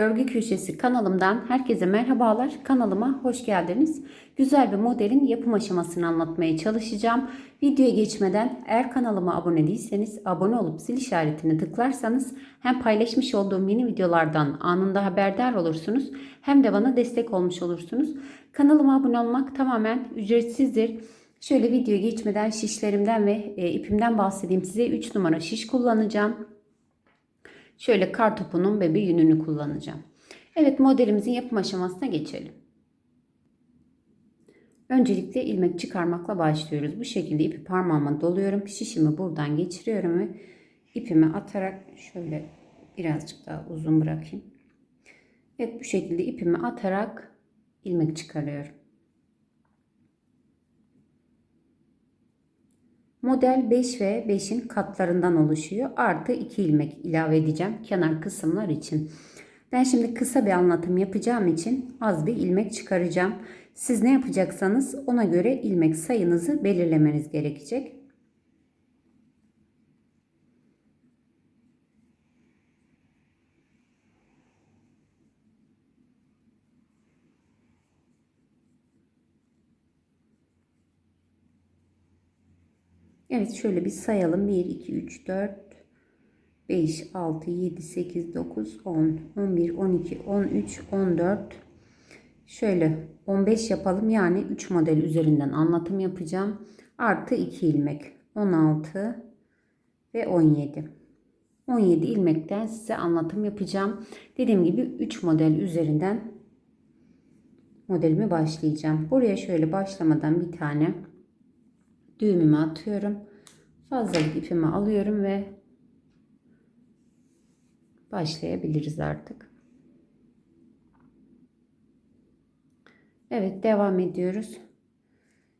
Örgü Köşesi kanalımdan herkese merhabalar. Kanalıma hoş geldiniz. Güzel bir modelin yapım aşamasını anlatmaya çalışacağım. Videoya geçmeden eğer kanalıma abone değilseniz abone olup zil işaretini tıklarsanız hem paylaşmış olduğum yeni videolardan anında haberdar olursunuz hem de bana destek olmuş olursunuz. Kanalıma abone olmak tamamen ücretsizdir. Şöyle videoya geçmeden şişlerimden ve e, ipimden bahsedeyim size. 3 numara şiş kullanacağım. Şöyle kar topunun bebe yününü kullanacağım. Evet modelimizin yapım aşamasına geçelim. Öncelikle ilmek çıkarmakla başlıyoruz. Bu şekilde ipi parmağıma doluyorum. Şişimi buradan geçiriyorum ve ipimi atarak şöyle birazcık daha uzun bırakayım. Evet bu şekilde ipimi atarak ilmek çıkarıyorum. Model 5 ve 5'in katlarından oluşuyor. Artı 2 ilmek ilave edeceğim kenar kısımlar için. Ben şimdi kısa bir anlatım yapacağım için az bir ilmek çıkaracağım. Siz ne yapacaksanız ona göre ilmek sayınızı belirlemeniz gerekecek. Evet şöyle bir sayalım. 1, 2, 3, 4, 5, 6, 7, 8, 9, 10, 11, 12, 13, 14. Şöyle 15 yapalım. Yani 3 model üzerinden anlatım yapacağım. Artı 2 ilmek. 16 ve 17. 17 ilmekten size anlatım yapacağım. Dediğim gibi 3 model üzerinden modelimi başlayacağım. Buraya şöyle başlamadan bir tane düğümümü atıyorum. Fazlalık ipimi alıyorum ve başlayabiliriz artık. Evet devam ediyoruz.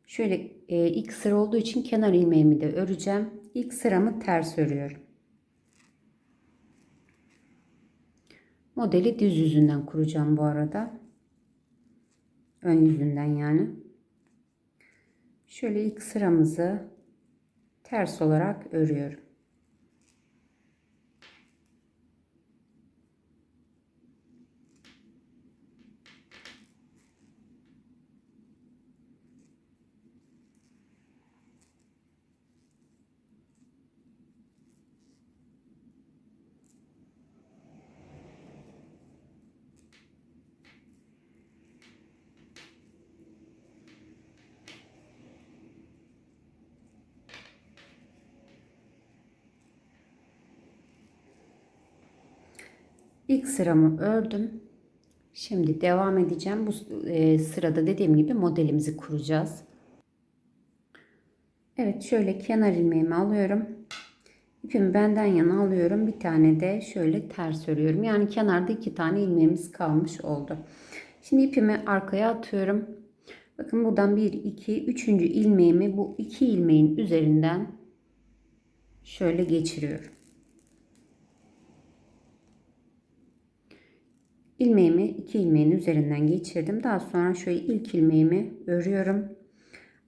Şöyle e, ilk sıra olduğu için kenar ilmeğimi de öreceğim. İlk sıramı ters örüyorum. Modeli düz yüzünden kuracağım bu arada. Ön yüzünden yani. Şöyle ilk sıramızı ters olarak örüyorum. İlk sıramı ördüm. Şimdi devam edeceğim. Bu e, sırada dediğim gibi modelimizi kuracağız. Evet şöyle kenar ilmeğimi alıyorum. İpimi benden yana alıyorum. Bir tane de şöyle ters örüyorum. Yani kenarda iki tane ilmeğimiz kalmış oldu. Şimdi ipimi arkaya atıyorum. Bakın buradan 1, 2, 3. ilmeğimi bu iki ilmeğin üzerinden şöyle geçiriyorum. İlmeğimi iki ilmeğin üzerinden geçirdim. Daha sonra şöyle ilk ilmeğimi örüyorum.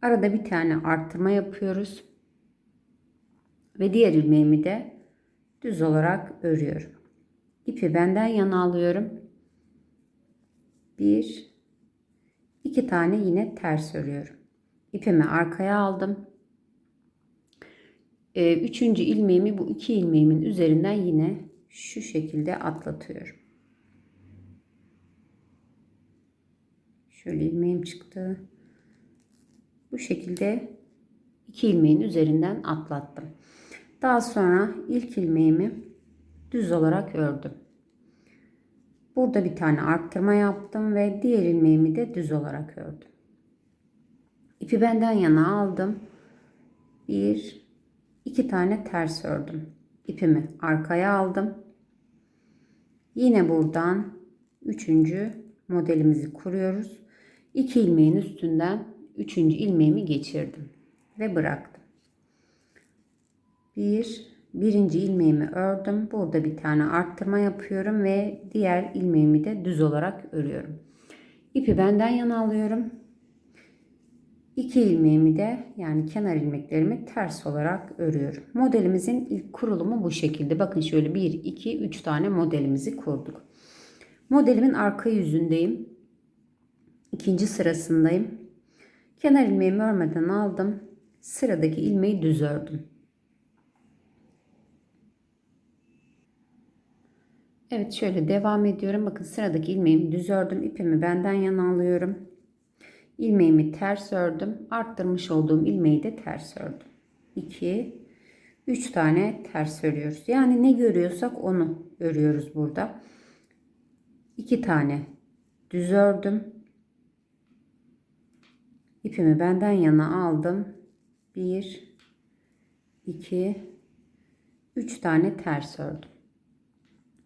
Arada bir tane arttırma yapıyoruz. Ve diğer ilmeğimi de düz olarak örüyorum. İpi benden yana alıyorum. Bir, iki tane yine ters örüyorum. İpimi arkaya aldım. Ee, üçüncü ilmeğimi bu iki ilmeğimin üzerinden yine şu şekilde atlatıyorum. Şöyle ilmeğim çıktı. Bu şekilde iki ilmeğin üzerinden atlattım. Daha sonra ilk ilmeğimi düz olarak ördüm. Burada bir tane arttırma yaptım ve diğer ilmeğimi de düz olarak ördüm. İpi benden yana aldım. Bir, iki tane ters ördüm. İpimi arkaya aldım. Yine buradan üçüncü modelimizi kuruyoruz. 2 ilmeğin üstünden 3. ilmeğimi geçirdim ve bıraktım. Bir, birinci ilmeğimi ördüm. Burada bir tane arttırma yapıyorum ve diğer ilmeğimi de düz olarak örüyorum. İpi benden yana alıyorum. 2 ilmeğimi de yani kenar ilmeklerimi ters olarak örüyorum. Modelimizin ilk kurulumu bu şekilde. Bakın şöyle 1, 2, 3 tane modelimizi kurduk. Modelimin arka yüzündeyim. İkinci sırasındayım. Kenar ilmeğimi örmeden aldım. Sıradaki ilmeği düz ördüm. Evet şöyle devam ediyorum. Bakın sıradaki ilmeğimi düz ördüm. İpimi benden yana alıyorum. İlmeğimi ters ördüm. Arttırmış olduğum ilmeği de ters ördüm. 2 3 tane ters örüyoruz. Yani ne görüyorsak onu örüyoruz burada. 2 tane düz ördüm. İpimi benden yana aldım. 1 2 3 tane ters ördüm.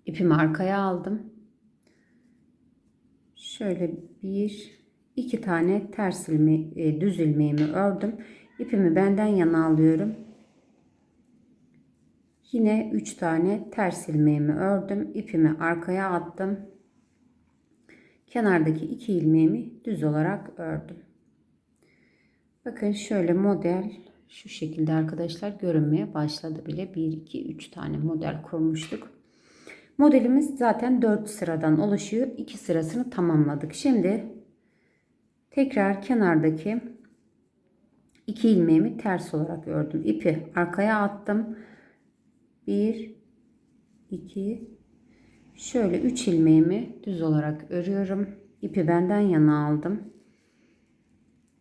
İpimi arkaya aldım. Şöyle bir iki tane ters ilme, e, düz ilmeğimi ördüm. İpimi benden yana alıyorum. Yine 3 tane ters ilmeğimi ördüm. İpimi arkaya attım. Kenardaki iki ilmeğimi düz olarak ördüm. Bakın şöyle model şu şekilde arkadaşlar görünmeye başladı bile. 1 2 3 tane model kurmuştuk. Modelimiz zaten 4 sıradan oluşuyor. 2 sırasını tamamladık. Şimdi tekrar kenardaki iki ilmeğimi ters olarak ördüm. İpi arkaya attım. 1 2 şöyle 3 ilmeğimi düz olarak örüyorum. İpi benden yana aldım.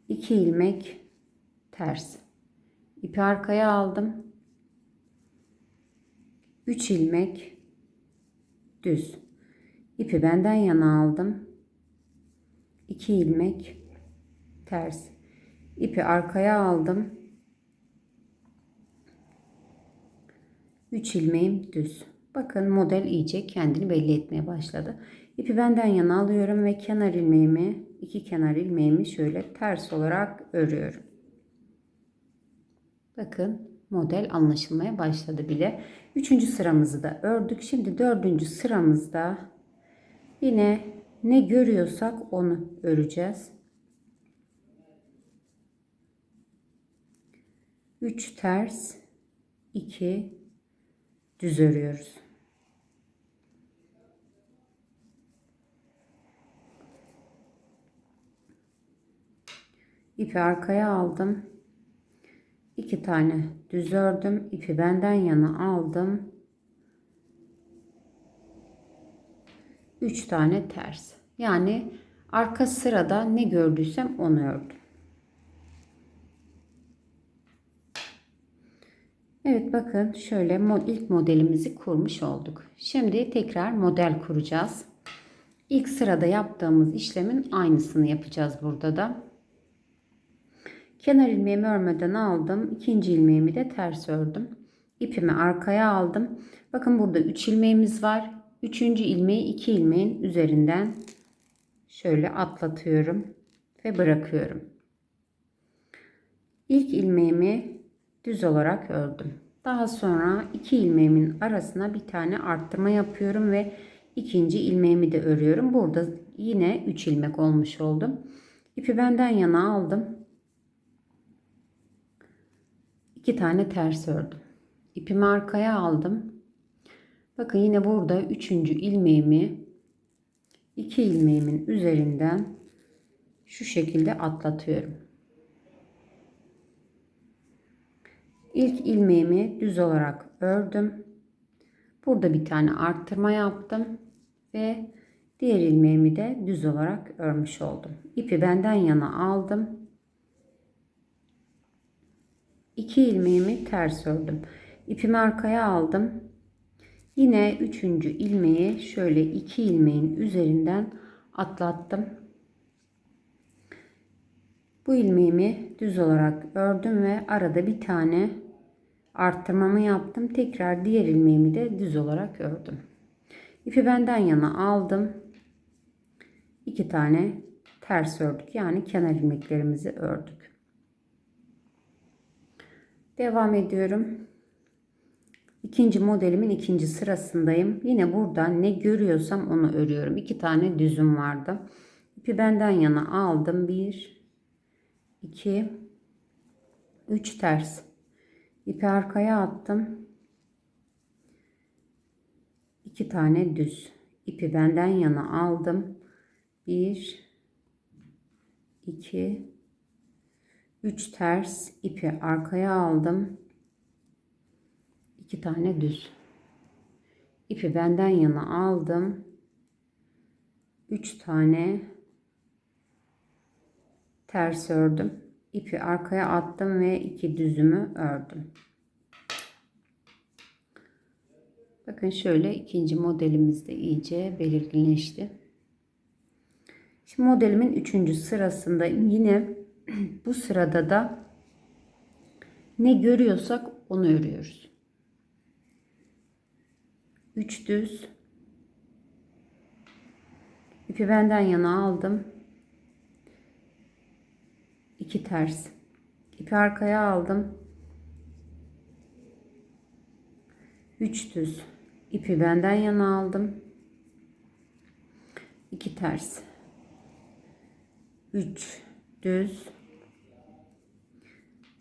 2 ilmek ters. İpi arkaya aldım. 3 ilmek düz. İpi benden yana aldım. 2 ilmek ters. İpi arkaya aldım. 3 ilmeğim düz. Bakın model iyice kendini belli etmeye başladı. İpi benden yana alıyorum ve kenar ilmeğimi, iki kenar ilmeğimi şöyle ters olarak örüyorum. Bakın model anlaşılmaya başladı bile. Üçüncü sıramızı da ördük. Şimdi dördüncü sıramızda yine ne görüyorsak onu öreceğiz. 3 ters 2 düz örüyoruz. İpi arkaya aldım iki tane düz ördüm ipi benden yana aldım 3 tane ters yani arka sırada ne gördüysem onu ördüm Evet bakın şöyle ilk modelimizi kurmuş olduk. Şimdi tekrar model kuracağız. İlk sırada yaptığımız işlemin aynısını yapacağız burada da. Kenar ilmeğimi örmeden aldım. İkinci ilmeğimi de ters ördüm. İpimi arkaya aldım. Bakın burada 3 ilmeğimiz var. Üçüncü ilmeği 2 ilmeğin üzerinden şöyle atlatıyorum ve bırakıyorum. İlk ilmeğimi düz olarak ördüm. Daha sonra iki ilmeğimin arasına bir tane arttırma yapıyorum ve ikinci ilmeğimi de örüyorum. Burada yine 3 ilmek olmuş oldum. İpi benden yana aldım. 2 tane ters ördüm. İpimi arkaya aldım. Bakın yine burada üçüncü ilmeğimi iki ilmeğimin üzerinden şu şekilde atlatıyorum. İlk ilmeğimi düz olarak ördüm. Burada bir tane arttırma yaptım ve diğer ilmeğimi de düz olarak örmüş oldum. İpi benden yana aldım. 2 ilmeğimi ters ördüm. İpimi arkaya aldım. Yine üçüncü ilmeği şöyle iki ilmeğin üzerinden atlattım. Bu ilmeğimi düz olarak ördüm ve arada bir tane arttırmamı yaptım. Tekrar diğer ilmeğimi de düz olarak ördüm. İpi benden yana aldım. İki tane ters ördük. Yani kenar ilmeklerimizi ördük. Devam ediyorum. İkinci modelimin ikinci sırasındayım. Yine burada ne görüyorsam onu örüyorum. İki tane düzüm vardı. İpi benden yana aldım. Bir, iki, üç ters. İpi arkaya attım. İki tane düz. ipi benden yana aldım. 1 2 3 ters ipi arkaya aldım. 2 tane düz. İpi benden yana aldım. 3 tane ters ördüm. İpi arkaya attım ve iki düzümü ördüm. Bakın şöyle ikinci modelimiz de iyice belirginleşti. Şimdi modelimin üçüncü sırasında yine bu sırada da ne görüyorsak onu örüyoruz. 3 düz ipi benden yana aldım. 2 ters ipi arkaya aldım. 3 düz ipi benden yana aldım. 2 ters 3 düz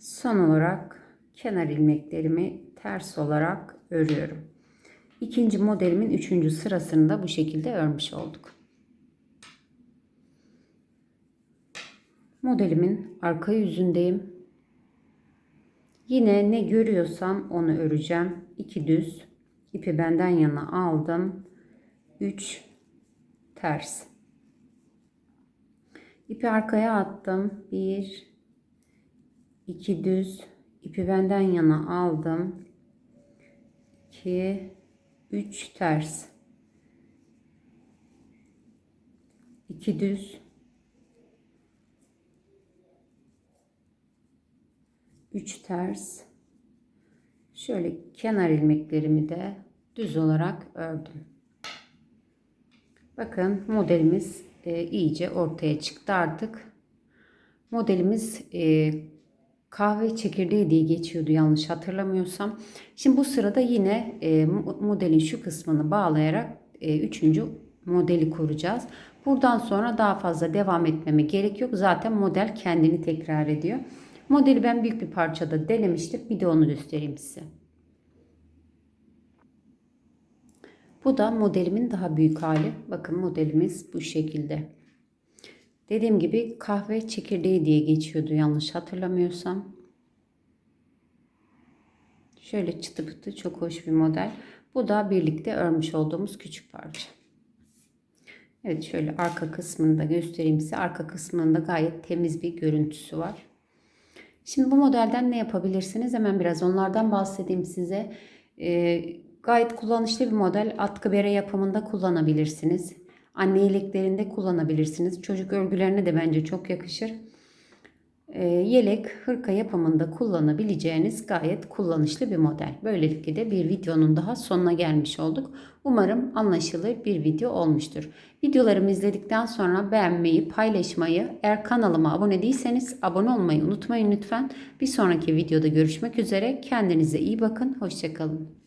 son olarak kenar ilmeklerimi ters olarak örüyorum. İkinci modelimin üçüncü sırasını da bu şekilde örmüş olduk. Modelimin arka yüzündeyim. Yine ne görüyorsam onu öreceğim. 2 düz ipi benden yana aldım. 3 ters. İpi arkaya attım. 1 2 düz ipi benden yana aldım. 2 3 ters. 2 düz 3 ters. Şöyle kenar ilmeklerimi de düz olarak ördüm. Bakın modelimiz e, iyice ortaya çıktı artık. Modelimiz e, kahve çekirdeği diye geçiyordu yanlış hatırlamıyorsam. Şimdi bu sırada yine e, modelin şu kısmını bağlayarak e, üçüncü modeli kuracağız. Buradan sonra daha fazla devam etmeme gerek yok. Zaten model kendini tekrar ediyor. Modeli ben büyük bir parçada denemiştim. Bir de onu göstereyim size. Bu da modelimin daha büyük hali. Bakın modelimiz bu şekilde. Dediğim gibi kahve çekirdeği diye geçiyordu yanlış hatırlamıyorsam. Şöyle çıtı pıtı çok hoş bir model. Bu da birlikte örmüş olduğumuz küçük parça. Evet şöyle arka kısmını da göstereyim size. Arka kısmında gayet temiz bir görüntüsü var. Şimdi bu modelden ne yapabilirsiniz? Hemen biraz onlardan bahsedeyim size. Ee, gayet kullanışlı bir model. Atkı bere yapımında kullanabilirsiniz. Anne yeleklerinde kullanabilirsiniz. Çocuk örgülerine de bence çok yakışır. Ee, yelek, hırka yapımında kullanabileceğiniz gayet kullanışlı bir model. Böylelikle de bir videonun daha sonuna gelmiş olduk. Umarım anlaşılır bir video olmuştur. Videolarımı izledikten sonra beğenmeyi, paylaşmayı, eğer kanalıma abone değilseniz abone olmayı unutmayın lütfen. Bir sonraki videoda görüşmek üzere. Kendinize iyi bakın. Hoşçakalın.